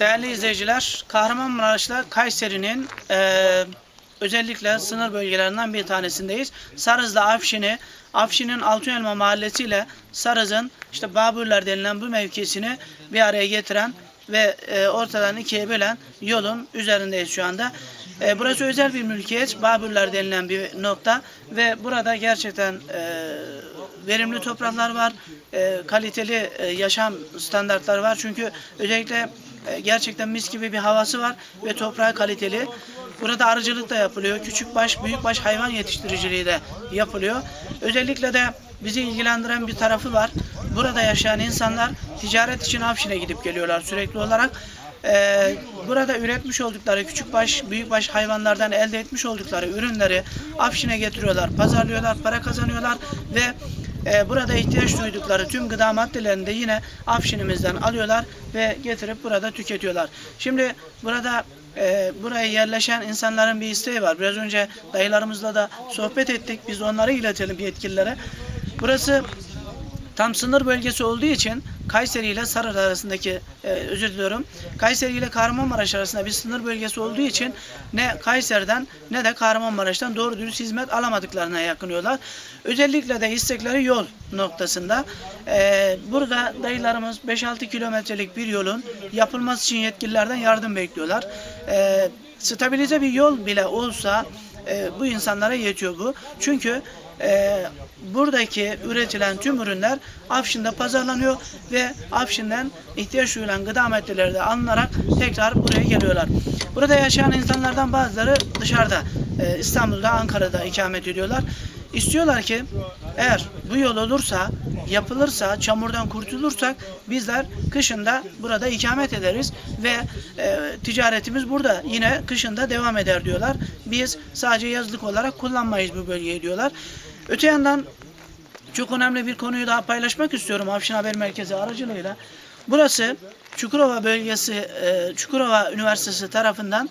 Değerli izleyiciler, Kahramanmaraş'la Kayseri'nin eee, özellikle sınır bölgelerinden bir tanesindeyiz. Sarız'la Afşin'i, Afşin'in Altınelma Mahallesi ile Sarız'ın işte Babürler denilen bu mevkisini bir araya getiren ve eee, ortadan ikiye bölen yolun üzerindeyiz şu anda. Eee, burası özel bir mülkiyet, Babürler denilen bir nokta ve burada gerçekten eee, verimli topraklar var, eee, kaliteli eee, yaşam standartları var. Çünkü özellikle e, gerçekten mis gibi bir havası var ve toprağı kaliteli. Burada arıcılık da yapılıyor. Küçük baş, büyük baş hayvan yetiştiriciliği de yapılıyor. Özellikle de bizi ilgilendiren bir tarafı var. Burada yaşayan insanlar ticaret için Afşin'e gidip geliyorlar sürekli olarak. Ee, burada üretmiş oldukları küçük baş, büyük baş hayvanlardan elde etmiş oldukları ürünleri Afşin'e getiriyorlar, pazarlıyorlar, para kazanıyorlar ve e, burada ihtiyaç duydukları tüm gıda maddelerini de yine Afşin'imizden alıyorlar ve getirip burada tüketiyorlar. Şimdi burada e, buraya yerleşen insanların bir isteği var. Biraz önce dayılarımızla da sohbet ettik. Biz onları iletelim yetkililere. Burası tam sınır bölgesi olduğu için Kayseri ile Sarı arasındaki e, özür diliyorum. Kayseri ile Kahramanmaraş arasında bir sınır bölgesi olduğu için ne Kayseri'den ne de Kahramanmaraş'tan doğru dürüst hizmet alamadıklarına yakınıyorlar. Özellikle de istekleri yol noktasında. E, burada dayılarımız 5-6 kilometrelik bir yolun yapılması için yetkililerden yardım bekliyorlar. E, stabilize bir yol bile olsa e, bu insanlara yetiyor bu. Çünkü e, buradaki üretilen tüm ürünler Afşin'de pazarlanıyor ve Afşin'den ihtiyaç duyulan gıda maddeleri de alınarak tekrar buraya geliyorlar. Burada yaşayan insanlardan bazıları dışarıda, e, İstanbul'da, Ankara'da ikamet ediyorlar. İstiyorlar ki eğer bu yol olursa, yapılırsa, çamurdan kurtulursak bizler kışında burada ikamet ederiz ve e, ticaretimiz burada yine kışında devam eder diyorlar. Biz sadece yazlık olarak kullanmayız bu bölgeyi diyorlar. Öte yandan çok önemli bir konuyu daha paylaşmak istiyorum Afşin Haber Merkezi aracılığıyla. Burası Çukurova bölgesi, e, Çukurova Üniversitesi tarafından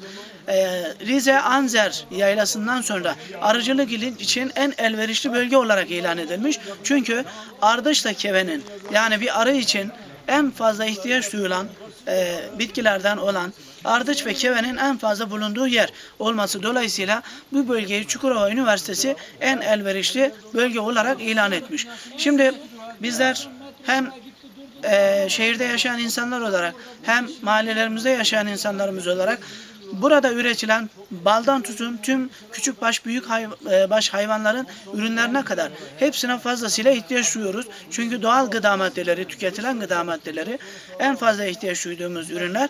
e, Rize Anzer yaylasından sonra arıcılık için en elverişli bölge olarak ilan edilmiş. Çünkü ardışla kevenin yani bir arı için en fazla ihtiyaç duyulan e, bitkilerden olan ardıç ve kevenin en fazla bulunduğu yer olması dolayısıyla bu bölgeyi Çukurova Üniversitesi en elverişli bölge olarak ilan etmiş. Şimdi bizler hem e, şehirde yaşayan insanlar olarak hem mahallelerimizde yaşayan insanlarımız olarak burada üretilen baldan tutun tüm küçük baş büyük hay- e, baş hayvanların ürünlerine kadar hepsine fazlasıyla ihtiyaç duyuyoruz. Çünkü doğal gıda maddeleri, tüketilen gıda maddeleri en fazla ihtiyaç duyduğumuz ürünler.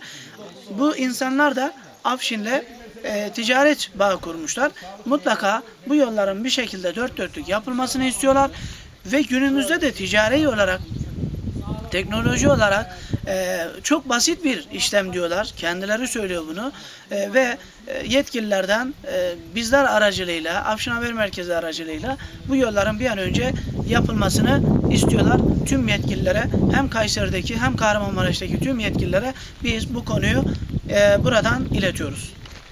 Bu insanlar da Afşin'le e, ticaret bağı kurmuşlar. Mutlaka bu yolların bir şekilde dört dörtlük yapılmasını istiyorlar ve günümüzde de ticari olarak teknoloji olarak e, çok basit bir işlem diyorlar. Kendileri söylüyor bunu. E, ve e, yetkililerden e, bizler aracılığıyla, Afşin Haber Merkezi aracılığıyla bu yolların bir an önce yapılmasını istiyorlar. Tüm yetkililere hem Kayseri'deki hem Kahramanmaraş'taki tüm yetkililere biz bu konuyu e, buradan iletiyoruz.